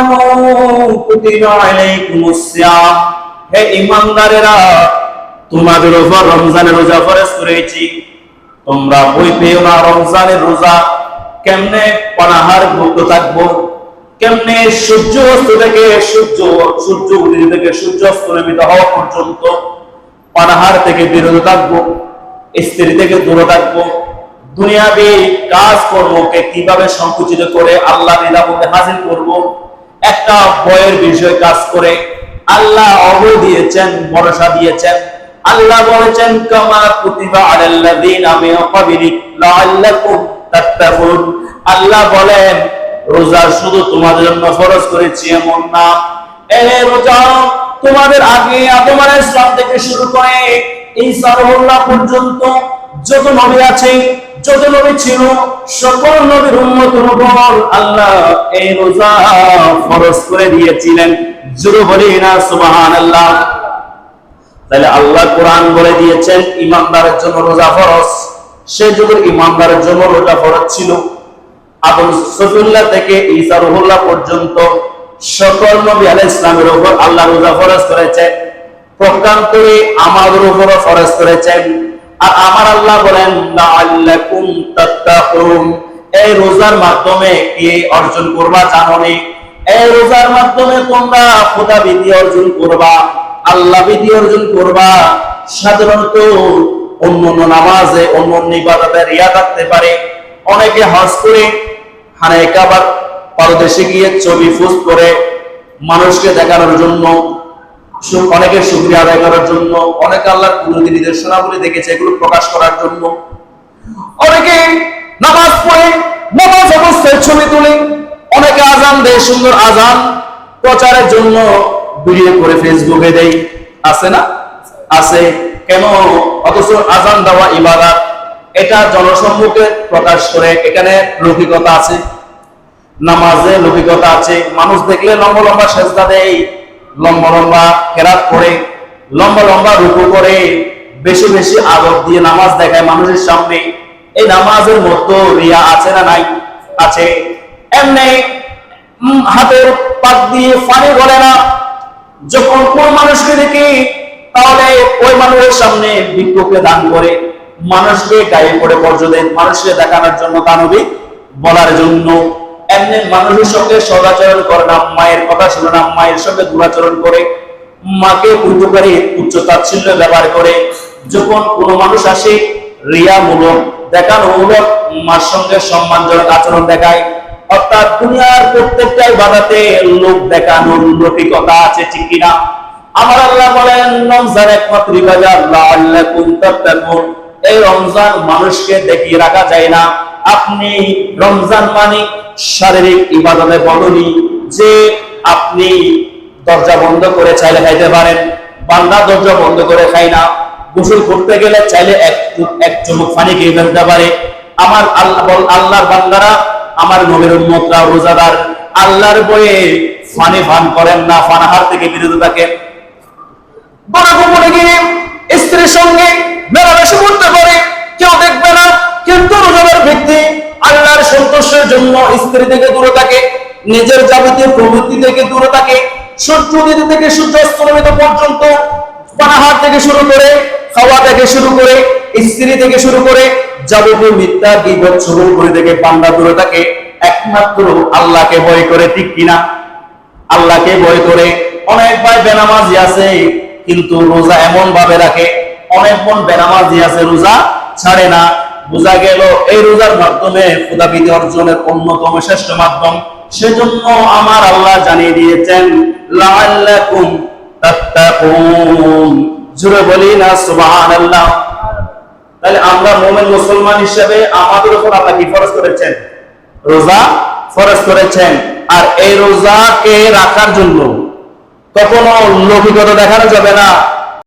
আমানু তোমাদের উপর রমজানের রোজা করেছি। তোমরা বই পেও না, রমজানের রোজা কেমনে থাকব? কেমনে সূর্য অস্ত থেকে সূর্য সূর্য উদয় থেকে সূর্য অস্ত নামিত হওয়া পর্যন্ত থেকে বিরত থাকব, স্ত্রী থেকে দূরে থাকব? দুনিয়াবি কাজ কর্মকে কীভাবে সংকুচিত করে আল্লাহ নিরাপদে হাজির করব? একটা বয়ের বিষয় কাজ করে। আল্লাহ অব দিয়েছেন, ভরসা দিয়েছেন। আল্লাহ বলেছেন, কামা কুতিবা আলাল্লাযীনা মিন ক্বাবলিক আল্লাহ বলেন, রোজা শুধু তোমাদের জন্য ফরজ করেছি, এমন না। এ রোজা তোমাদের আগে আদম আলাইহিস থেকে শুরু করে ঈসা রহুল্লাহ পর্যন্ত যত নবী আছে যত নবী ছিল, সকল নবীর উম্মতের উপর আল্লাহ এই রোজা ফরজ করে দিয়েছিলেন। জুরু বলি না, সুবহানাল্লাহ। তাহলে আল্লাহ কোরআন বলে দিয়েছেন, ইমানদারের জন্য রোজা ফরজ। সে যুগের ইমানদারের জন্য রোজা ফরজ ছিল, আবু সফিউল্লাহ থেকে ঈসা রুহুল্লাহ পর্যন্ত সকল নবী আলাইহিস ইসলামের উপর আল্লাহ রোজা ফরজ করেছেন। প্রকান্তরে আমাদের উপরও ফরজ করেছেন। আর আমার আল্লাহ বলেন এই রোজার মাধ্যমে কি অর্জন করবা জানো নি? এই রোজার মাধ্যমে তোমরা খোদা বিধি অর্জন করবা, আল্লাহ বিধি অর্জন করবা। সাধারণত অন্য অন্য নামাজে, অন্য অন্য ইবাদতে রিয়া থাকতে পারে। অনেকে হজ করে, হানায় কাবার পারদেশে গিয়ে ছবি ফুস করে মানুষকে দেখানোর জন্য অনেকের সুক্রিয়া আদায় করার জন্য, অনেকে আল্লাহর কুদরতি নির্দেশনাগুলি দেখেছে, এগুলো প্রকাশ করার জন্য। অনেকে নামাজ পড়ে, নামাজ অবস্থায় ছবি তুলে, অনেকে আজান দেয়, সুন্দর আজান প্রচারের জন্য ভিডিও করে ফেসবুকে দেয়। আছে না? আছে। কেন? অথচ আজান দেওয়া ইবাদত, এটা জনসম্মুখে প্রকাশ করে, এখানে লৌকিকতা আছে। নামাজে লৌকিকতা আছে। মানুষ দেখলে লম্বা লম্বা সেজদা দেয়। লম্বা লম্বা কেরাত করে, লম্বা লম্বা রুকু করে, বেশি বেশি আদব দিয়ে নামাজ দেখায় মানুষের সামনে। এই নামাজের মতো রিয়া আছে না নাই? আছে। এমনি হাতের পাক দিয়ে ফানি বলে না? যখন কোন মানুষকে দেখি, তাহলে ওই মানুষের সামনে ভিক্ষুকে দান করে, মানুষকে গায়ে পড়ে বর্জ্য দেন মানুষকে দেখানোর জন্য দানবী বলার জন্য এমনি মানুষের সঙ্গে সদাচরণ করে না, মায়ের কথা শুনে না, মায়ের সঙ্গে করে, মাকে উচ্চতাচ্ছিল্য ব্যবহার করে। যখন কোনো মানুষ আসে, রিয়ামূলক দেখানোমূলক মার সঙ্গে সম্মানজনক আচরণ দেখায়। অর্থাৎ দুনিয়ার প্রত্যেকটাই বাধাতে লোক দেখানোর লৌকিকতা আছে, ঠিক কিনা? আমার আল্লাহ বলেন, রমজান একমাত্র এই রমজান মানুষকে দেখিয়ে রাখা যায় না। আপনি রমজান মানে শারীরিক ইবাদতে বলনি যে আপনি দরজা বন্ধ করে চাইলে খাইতে পারেন, বান্দা দরজা বন্ধ করে খায় না। গোসল করতে গেলে চাইলে এক এক চুমুক পানি খেয়ে ফেলতে পারে। আমার আল্লাহ আল্লাহর বান্দারা আমার নবীর উম্মতরা রোজাদার। আল্লাহর বয়ে ফানি ফান করেন না ফানাহার থেকে বিরত থাকেন। বড় গোপনে গিয়ে স্ত্রীর সঙ্গে মেলামেশা করতে জন্য স্ত্রী থেকে দূরে থাকে, নিজের যাবতীয় প্রবৃত্তি থেকে দূরে থাকে থেকে পর্যন্ত থেকে শুরু করে খাওয়া থেকে শুরু করে, স্ত্রী থেকে শুরু করে, যাবতীয় মিথ্যা গিবত শুরু করে থেকে বান্দা দূরে থাকে। একমাত্র আল্লাহকে ভয় করে ঠিক কিনা? আল্লাহকে ভয় করে। বেনামাজি আছে, কিন্তু রোজা এমন ভাবে রাখে। অনেক বোন বেনামাজি আছে, রোজা ছাড়ে না। বোঝা গেল এই রোজার মাধ্যমে ক্ষুদাবিধি অর্জনের অন্যতম শ্রেষ্ঠ মাধ্যম। সেজন্য আমার আল্লাহ জানিয়ে দিয়েছেন তাহলে আমরা মোমেন মুসলমান হিসেবে আমাদের করেছেন? রোজা ফরজ করেছেন। আর এই রোজাকে রাখার জন্য কখনো লৌকিকতা দেখানো যাবে না।